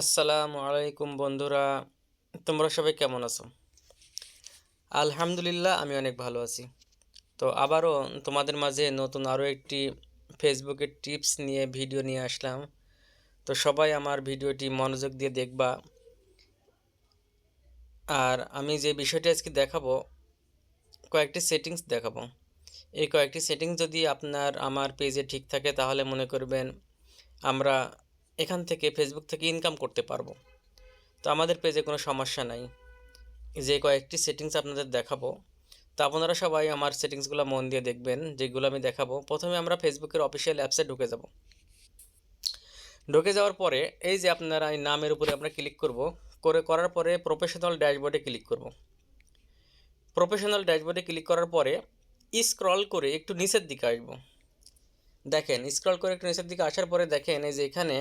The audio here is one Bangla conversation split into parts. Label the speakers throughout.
Speaker 1: আসসালামু আলাইকুম বন্ধুরা, তোমরা সবাই কেমন আছো? আলহামদুলিল্লাহ, আমি অনেক ভালো আছি। তো আবারও তোমাদের মাঝে নতুন আরও একটি ফেসবুকের টিপস নিয়ে ভিডিও নিয়ে আসলাম। তো সবাই আমার ভিডিওটি মনোযোগ দিয়ে দেখবা। আর আমি যে বিষয়টি আজকে দেখাবো, কয়েকটি সেটিংস দেখাবো। এই কয়েকটি সেটিংস যদি আপনার আমার পেজে ঠিক থাকে, তাহলে মনে করবেন আমরা এখান থেকে ফেসবুক থেকে ইনকাম করতে পারব। তো আমাদের পেজে কোনো সমস্যা নাই। যে কয়েকটি সেটিংস আপনাদের দেখাবো। তো আপনারা সবাই আমার সেটিংসগুলো মন দিয়ে দেখবেন, যেগুলো আমি দেখাবো। প্রথমে আমরা ফেসবুকের অফিসিয়াল অ্যাপসে ঢুকে যাব। ঢুকে যাওয়ার পরে এই যে আপনারা এই নামের উপরে আমরা ক্লিক করব, করে করার পরে প্রফেশনাল ড্যাশবোর্ডে ক্লিক করব। প্রফেশনাল ড্যাশবোর্ডে ক্লিক করার পরে স্ক্রল করে একটু নিচের দিকে আসব। দেখেন স্ক্রল করে একটু নিচের দিকে আসার পরে দেখেন এই যে এখানে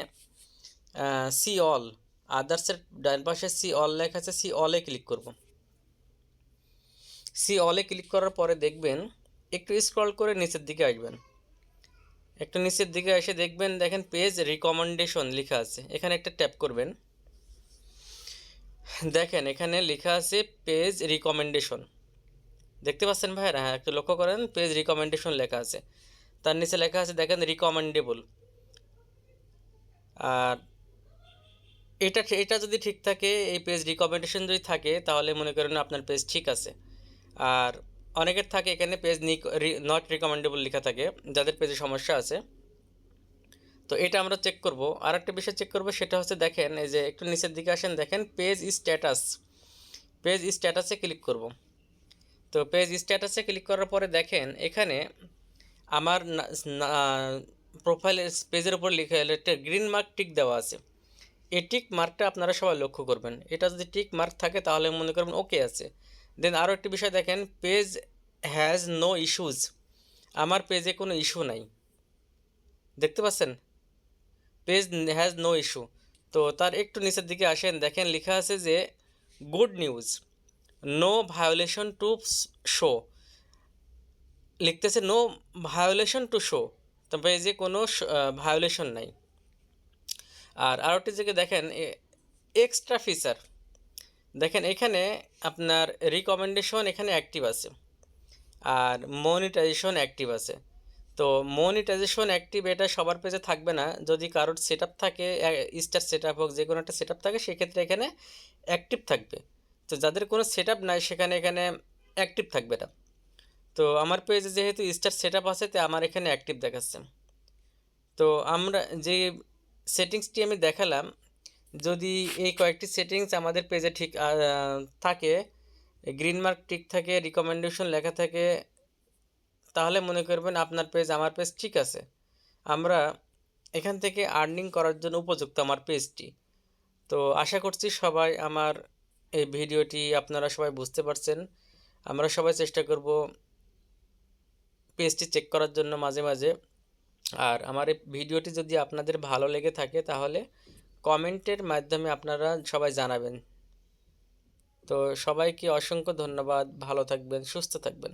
Speaker 1: সি অল আদার্সের ডান পাশে সি অল লেখা আছে সি অলে ক্লিক করব। সি অলে ক্লিক করার পরে দেখবেন, একটু স্ক্রল করে নিচের দিকে আসবেন। একটু নিচের দিকে এসে দেখবেন, দেখেন পেজ রিকমেন্ডেশন লেখা আছে, এখানে একটা ট্যাপ করবেন। দেখেন, এখানে লেখা আছে পেজ রিকমেন্ডেশন দেখতে পাচ্ছেন ভাইরা হ্যাঁ একটু লক্ষ্য করেন পেজ রিকমেন্ডেশন লেখা আছে। তার নিচে লেখা আছে, দেখেন রিকমেন্ডেবল আর এটা এটা যদি ঠিক থাকে, এই পেজ রিকমেন্ডেশন যদি থাকে, তাহলে মনে করেন আপনার পেজ ঠিক আছে। আর অনেকের থাকে এখানে পেজ নট রিকমেন্ডেবল লেখা থাকে, যাদের পেজে সমস্যা আছে। তো এটা আমরা চেক করব। আর একটা বিষয় চেক করব, সেটা হচ্ছে দেখেন, এই যে একটু নিচের দিকে আসেন, দেখেন পেজ স্ট্যাটাস পেজ স্ট্যাটাসে ক্লিক করব। তো পেজ স্ট্যাটাসে ক্লিক করার পরে দেখেন, এখানে আমার প্রোফাইলের পেজের উপর লিখে একটা গ্রিন মার্ক টিক দেওয়া আছে। এই টিক মার্কটা আপনারা সবাই লক্ষ্য করবেন। এটা যদি টিক মার্ক থাকে তাহলে মনে করবেন ওকে আছে। দেন আরও একটি বিষয় দেখেন পেজ হ্যাজ নো ইস্যুজ আমার পেজে কোনো ইস্যু নাই। দেখতে পাচ্ছেন? পেজ হ্যাজ নো ইস্যু তো তার একটু নিচের দিকে আসেন, দেখেন লেখা আছে যে good news no violation to show লিখতেছে নো ভায়োলেশন টু শো তো যে কোনো ভায়োলেশন নাই। আর আরেকটি জায়গায় দেখেন এক্সট্রা ফিচার দেখেন, এখানে আপনার রিকমেন্ডেশন এখানে অ্যাক্টিভ আছে। আর মনিটাইজেশন অ্যাক্টিভ আছে। তো মনিটাইজেশন অ্যাক্টিভ এটা সবার পেজে থাকবে না। যদি কারোর সেট থাকে স্টার সেট হোক, যে কোনো একটা সেট থাকে, সেক্ষেত্রে এখানে অ্যাক্টিভ থাকবে। তো যাদের কোনো সেট নাই, সেখানে এখানে অ্যাক্টিভ থাকবে না। তো আমার পেজে যেহেতু স্টার সেট আপ আছে, তো আমার এখানে অ্যাক্টিভ দেখাচ্ছে। তো আমরা যে সেটিংসটি আমি দেখালাম, যদি এই কয়েকটি সেটিংস আমাদের পেজে ঠিক থাকে গ্রিন মার্ক ঠিক থাকে রিকমেন্ডেশন লেখা থাকে, তাহলে মনে করবেন আপনার পেজ আমার পেজ ঠিক আছে। আমরা এখান থেকে আর্নিং করার জন্য উপযুক্ত আমার পেজটি তো আশা করছি সবাই আমার এই ভিডিওটি আপনারা সবাই বুঝতে পারছেন। আমরা সবাই চেষ্টা করব পেজটি চেক করার জন্য মাঝে মাঝে। আর আমার এই ভিডিওটি যদি আপনাদের ভালো লেগে থাকে, তাহলে কমেন্টের মাধ্যমে আপনারা সবাই জানাবেন। তো সবাইকে অসংখ্য ধন্যবাদ। ভালো থাকবেন, সুস্থ থাকবেন।